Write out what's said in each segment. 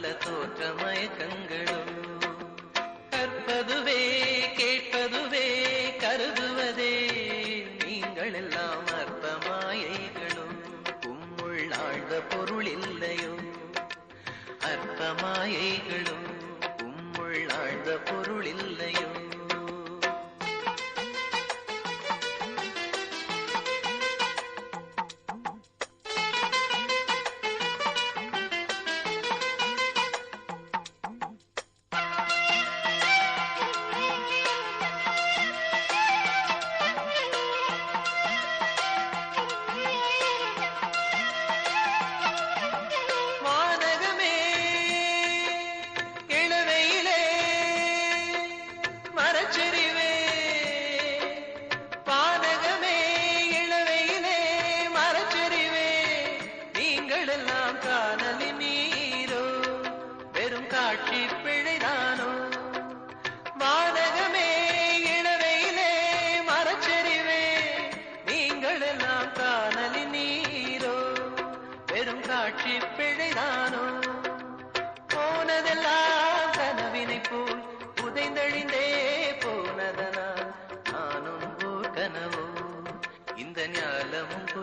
பல தோற்ற மயக்கங்களும் கற்பதுவே கேட்பது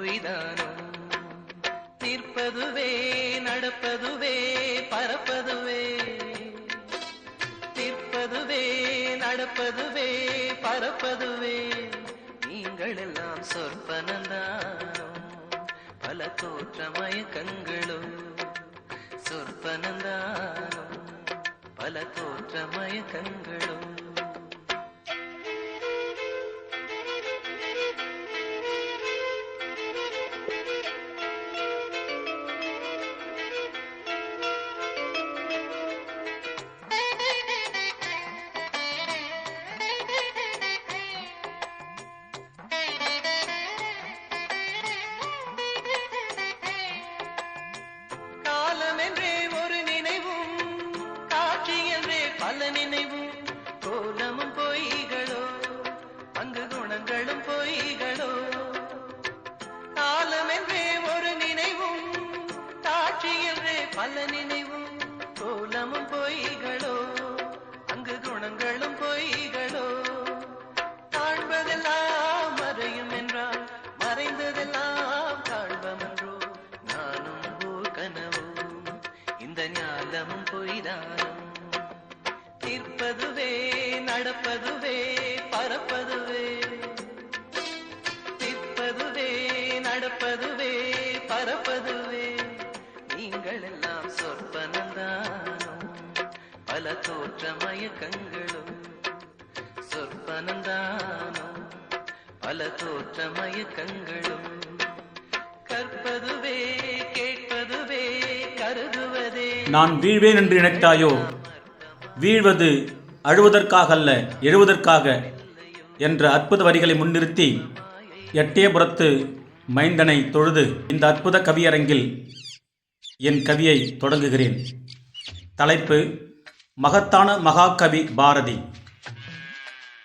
பொய்தானோ நிற்பதுவே நடப்பதுவே பறப்பதுவே நிற்பதுவே நடப்பதுவே பறப்பதுவே நீங்கள் எல்லாம் சொற்பனந்தானோ? பல தோற்ற மயக்கங்களும் சொற்பனந்தானோ? பல தோற்ற மயக்கங்களும் என்றே பல நினைவும் கோலமும் பொய்களோ அங்கு குணங்களும் பொய்களோ. காண்பதெல்லாம் மறையும் என்றால் மறைந்ததெல்லாம் காண்பமன்றோ நானும் ஓர் கனவோ இந்த ஞானமும் பொய்தானும். நிற்பதுவே நடப்பதுவே பறப்பதுவே நிற்பதுவே நடப்பதுவே பறப்பதுவே நீங்கள் எல்லாம் சொற்பனந்தானோ பல தோற்ற மயக்கங்களும் சொற்பனந்தானோ பல தோற்ற மயக்கங்களும் கற்பதுவே கேட்பதுவே கருதுவதே. நான் வீழ்வேன் என்று நினைத்தாயோ? வீழ்வது அழுவதற்காக அல்ல எழுவதற்காக என்ற அற்புத வரிகளை முன்னிறுத்தி எட்டயபுரத்து மைந்தனை தொழுது இந்த அற்புத கவியரங்கில் என் கவியை தொடங்குகிறேன். தலைப்பு மகத்தான மகாகவி பாரதி.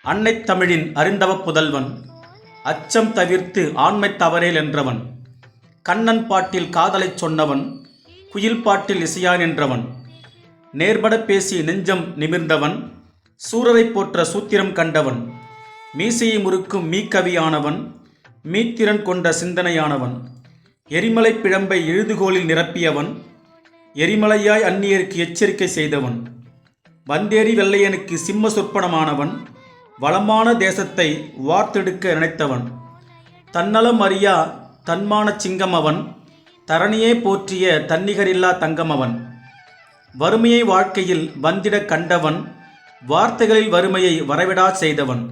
அன்னைத் தமிழின் அறிந்தவ புதல்வன் அச்சம் தவிர்த்து ஆண்மை தவறேல் என்றவன் கண்ணன் பாட்டில் காதலைச் சொன்னவன் குயில் பாட்டில் இசையான் என்றவன் நேர்பட பேசி நெஞ்சம் நிமிர்ந்தவன் சூரரைப் போற்ற சூத்திரம் கண்டவன் மீசையை முறுக்கும் மீக்கவியானவன் மீத்திறன் கொண்ட சிந்தனையானவன் எரிமலை பிழம்பை எழுதுகோலில் நிரப்பியவன் எரிமலையாய் அந்நியருக்கு எச்சரிக்கை செய்தவன் வந்தேரி வெள்ளையனுக்கு சிம்ம சொற்பனமானவன் வளமான தேசத்தை வார்த்தெடுக்க நினைத்தவன் தன்னலம் அறியா தன்மானச் சிங்கமவன் தரணியே போற்றிய தன்னிகரில்லா தங்கமவன் வறுமையை வாழ்க்கையில் வந்திட கண்டவன் வார்த்தைகளில் வறுமையை வரவிடா செய்தவன்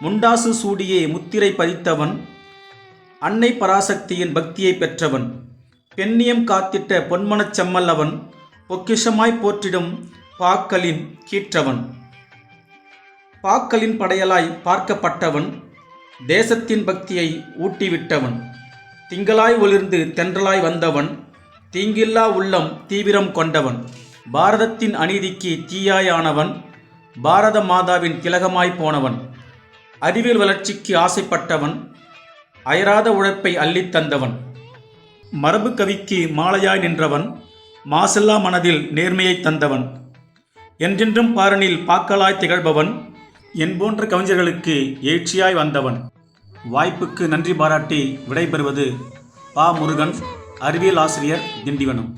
முண்டாசு சூடியே முத்திரை பதித்தவன் அன்னை பராசக்தியின் பக்தியை பெற்றவன். பெண்ணியம் காத்திட்ட பொன்மனச் செம்மல் அவன் பொக்கிஷமாய் போற்றிடும் பாக்களின் கீற்றவன். பாக்களின் படையலாய் பார்க்கப்பட்டவன் தேசத்தின் பக்தியை ஊட்டிவிட்டவன். திங்களாய் ஒளிர்ந்து தென்றலாய் வந்தவன் தீங்கில்லா உள்ளம் தீவிரம் கொண்டவன். பாரதத்தின் அநீதிக்கு தீயாயானவன் பாரத மாதாவின் திலகமாய் போனவன். அறிவியல் வளர்ச்சிக்கு ஆசைப்பட்டவன் அயராத உழைப்பை அள்ளித் தந்தவன். மரபு கவிக்கு மாலையாய் நின்றவன் மாசெல்லா மனதில் நேர்மையை தந்தவன். என்றென்றும் பாரனில் பாக்களாய் திகழ்பவன் என் போன்ற கவிஞர்களுக்கு ஏற்றியாய் வந்தவன். வாய்ப்புக்கு நன்றி பாராட்டி விடைபெறுவது பா முருகன் அறிவியல் ஆசிரியர் திண்டிவனம்.